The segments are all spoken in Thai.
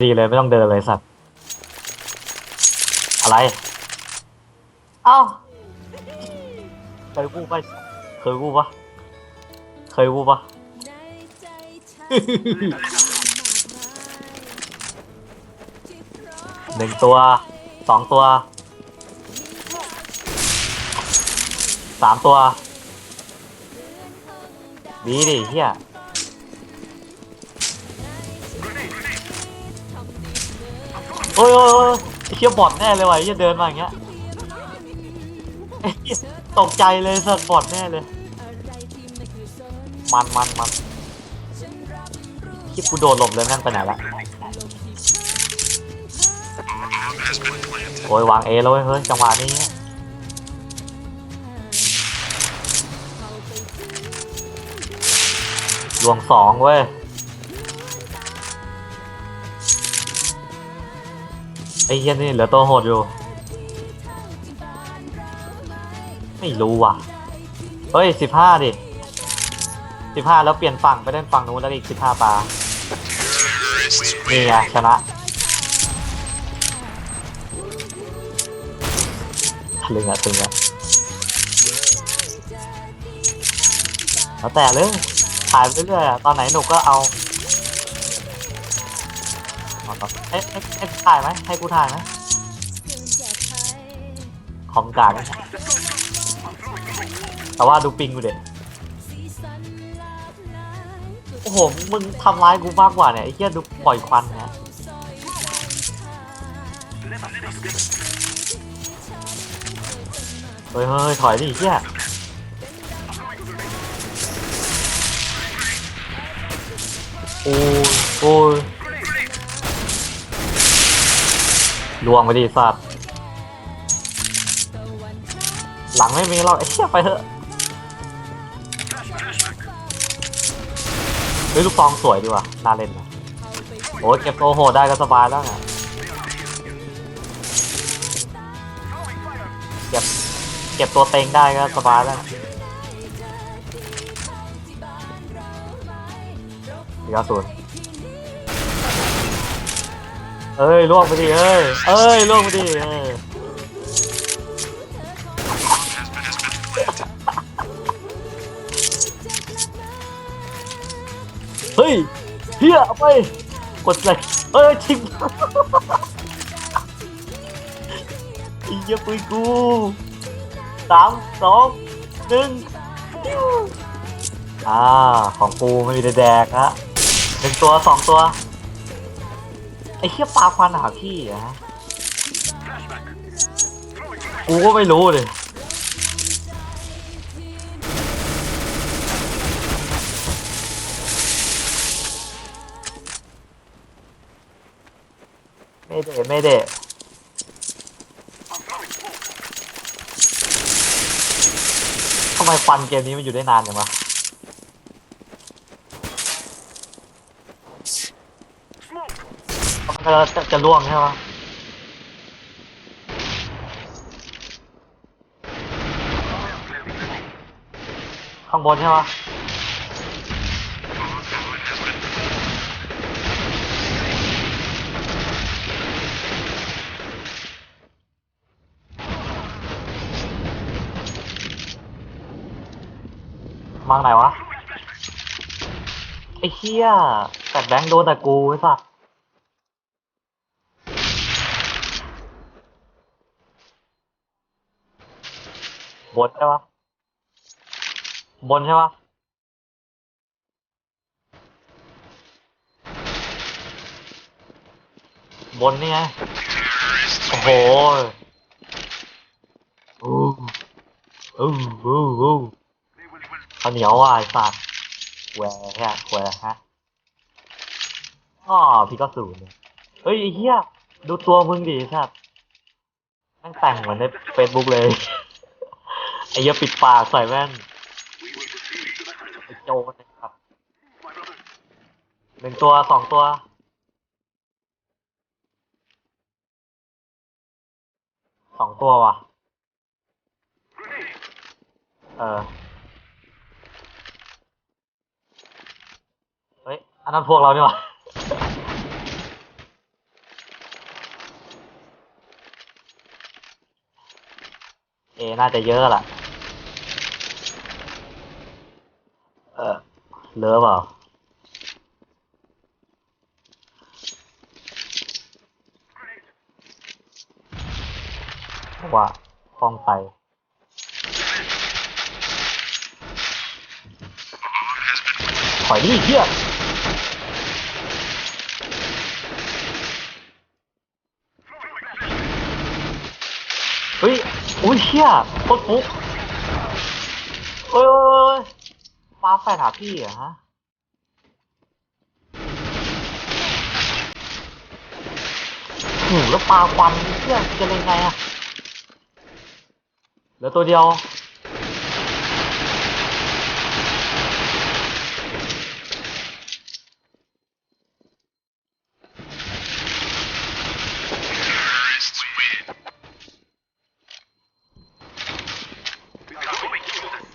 ดีเลยไม่ต้องเดินเลยสัตว์ อะไร เอ้าเคยพูดปะเคยพูดปะเคยพูดปะหนึ่งตัวสองตัวสามตัว ดีดิเฮีย โอ้ยโอ้ยโอ้ยไอ้เชี่ยบอดแน่เลยว่ะไอ้เหี้ยเดินมาอย่างเงี้ยไอ้เหี้ยตกใจเลยสัตว์บอดแน่เลย มันมันมันคิดกูโดนหลบเลยแม่งไปไหนละโอ้ยวางเอแล้วเว้ยเฮ้ยจังหวะนี้ลวงสองเว้ย ไอ้เหี้ยนี่เหลือตัวโหดอยู่ ไม่รู้ว่ะ เฮ้ยสิบห้าดิสิบห้าแล้วเปลี่ยนฝั่งไปเล่นฝั่งนู้นแล้วอีกสิบห้าปลานี่ไงชนะตึงอะตึงอะแล้วแต่เลยถ่ายไปเรื่อยอะตอนไหนหนุกก็เอา เอาต่อให้ให้ให้กูถ่ายไหมให้กูถ่ายไหมคอมกลางแต่ว่าดูปิงกูเด็ดโอ้โห มึงทำร้ายกูมากกว่าเนี่ยไอ้เหี้ยดูปล่อยควันนี่ยเฮ้ยเฮ้ยถอยดิไอ้เหี้ยโอ้ยโอ้ย ลวงไปดิสัตว์หลังไม่มีเราไอ้เหี้ยไปเถอะเฮ้ยลูกซองสวยดีว่ะน่าเล่นนะโอ้ยเก็บตัวโหดได้ก็สบายแล้วเนี่ยเก็บเก็บตัวเต็งได้ก็สบายแล้วเดี๋ยวศูนย์ เอ้ยล่วงไปดิเอ้ยเอ้ยล่วงไปดิเอ้ยเฮ้ยเฮียเอาไปกดเลยเอ้ยทิมไอ้เหี้ยปืนกูสามสองหนึ่งอ่าของกูไม่มีแดกฮะหนึ่งตัวสองตัว เหี้ยปลาควันหาพี่อะฮะกูก็ไม่รู้เลยไม่เดะไม่เดะทำไมฟันเกมนี้มันอยู่ได้นานจังวะ มันจะจะล่วงใช่ปะข้างบนใช่ปะมังไหนวะ ไอ้เหี้ยแต่แบงค์โดนแต่กูไอ้สัส บนใช่ปะบนใช่ปะบนนี่ไง โอ้โหอู้อู้อู้อู้ข้าวเหนียวอะไอ้สัสแหวะฮะแหวะฮะอ๋อพี่ก็สูนย์เฮ้ยไอ้เหี้ย ดูตัวมึงดิสัสแม่งแต่งเหมือนในเฟซบุ๊กเลย ไอ้เหี้ยปิดปากใส่แว่นไอ้โจรนะครับหนึ่งตัวสองตัว สองตัวว่ะ เออ เฮ้ย อันนั้นพวกเราเนี่ยวะเอ น่าจะเยอะล่ะ เออ เหลือเปล่าว่าฟ้องไปถอยดิเฮียเฮ้ย อุ้ยเฮียโคตรฟุกเอ้ยเอ้ยเอ้ย ปาแฟนหาพี่เหรอฮะหูแล้วปลาควันเพื่อนจะเล่นไงอะเหลือตัวเดียว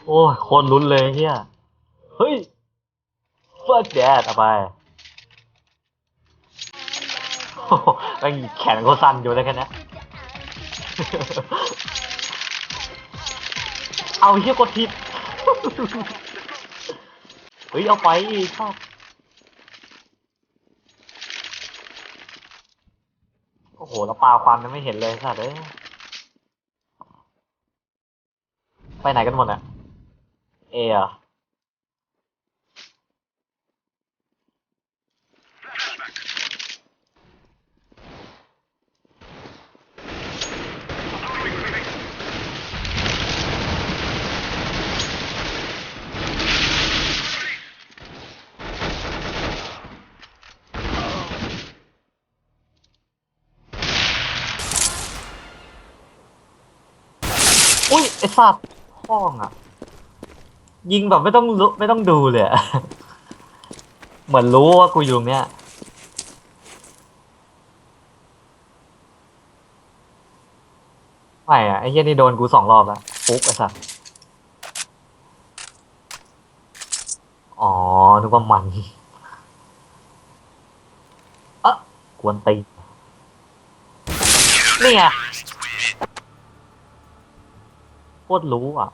โอ้ยคนลุ้นเลยเฮีย เฮ้ย fuck that เอาไปโอ้โหแม่งแขนเขาสั่นอยู่เลยแค่เนี้ยเอาเฮียกดทิปเฮ้ยเอาไปอีกครับโอ้โหแล้วปลาควันยังไม่เห็นเลยสัตว์เอ้ยไปไหนกันหมดอะเอเหรอะ อุ้ ยไอ้สัตว์ห้องอะ ยิงแบบไม่ต้องรู้ไม่ต้องดูเลยอะ เหมือนรู้ว่ากูอยู่ตรงเนี้ย ไม่อะไอ้เหี้ยนี่โดนกูสองรอบแล้วฟุกไอ้สัตว์อ๋อ นึกว่ามันเอะกวนตีนนี่ไง ตรรู้อะ